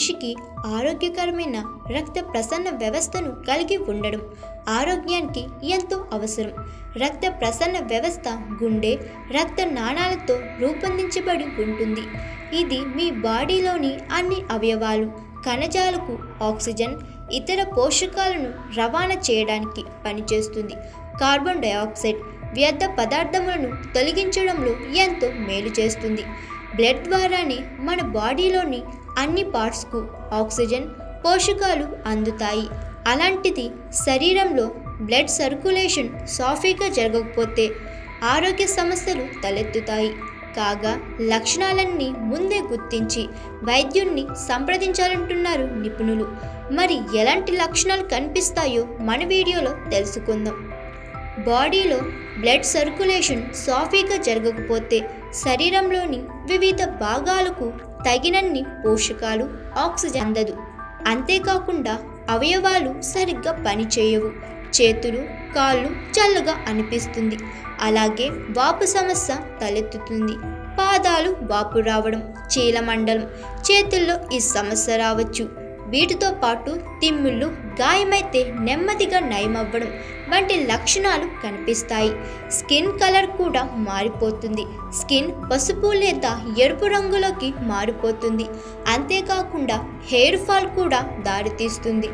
మనిషికి ఆరోగ్యకరమైన రక్త ప్రసరణ వ్యవస్థను కలిగి ఉండడం ఆరోగ్యానికి ఎంతో అవసరం. రక్త ప్రసరణ వ్యవస్థ గుండె రక్త నాణాలతో రూపొందించబడి ఉంటుంది. ఇది మీ బాడీలోని అన్ని అవయవాలు కణజాలకు ఆక్సిజన్ ఇతర పోషకాలను రవాణా చేయడానికి పనిచేస్తుంది. కార్బన్ డయాక్సైడ్ వ్యర్థ పదార్థములను తొలగించడంలో ఎంతో మేలు చేస్తుంది. బ్లడ్ ద్వారానే మన బాడీలోని అన్ని పార్ట్స్కు ఆక్సిజన్ పోషకాలు అందుతాయి. అలాంటిది శరీరంలో బ్లడ్ సర్క్యులేషన్ సాఫీగా జరగకపోతే ఆరోగ్య సమస్యలు తలెత్తుతాయి. కాగా లక్షణాలన్నీ ముందే గుర్తించి వైద్యుణ్ణి సంప్రదించాలంటున్నారు నిపుణులు. మరి ఎలాంటి లక్షణాలు కనిపిస్తాయో మన వీడియోలో తెలుసుకుందాం. బాడీలో బ్లడ్ సర్క్యులేషన్ సాఫీగా జరగకపోతే శరీరంలోని వివిధ భాగాలకు తగినన్ని పోషకాలు ఆక్సిజన్ అందదు. అంతేకాకుండా అవయవాలు సరిగ్గా పనిచేయవు. చేతులు కాళ్ళు చల్లగా అనిపిస్తుంది. అలాగే వాపు సమస్య తలెత్తుతుంది. పాదాలు వాపు రావడం చీలమండలం చేతుల్లో ఈ సమస్య రావచ్చు. వీటితో పాటు తిమ్మిళ్ళు గాయమైతే నెమ్మదిగా నయమవ్వడం వంటి లక్షణాలు కనిపిస్తాయి. స్కిన్ కలర్ కూడా మారిపోతుంది. స్కిన్ పసుపు లేదా ఎరుపు రంగులోకి మారిపోతుంది. అంతేకాకుండా హెయిర్ ఫాల్ కూడా దారితీస్తుంది.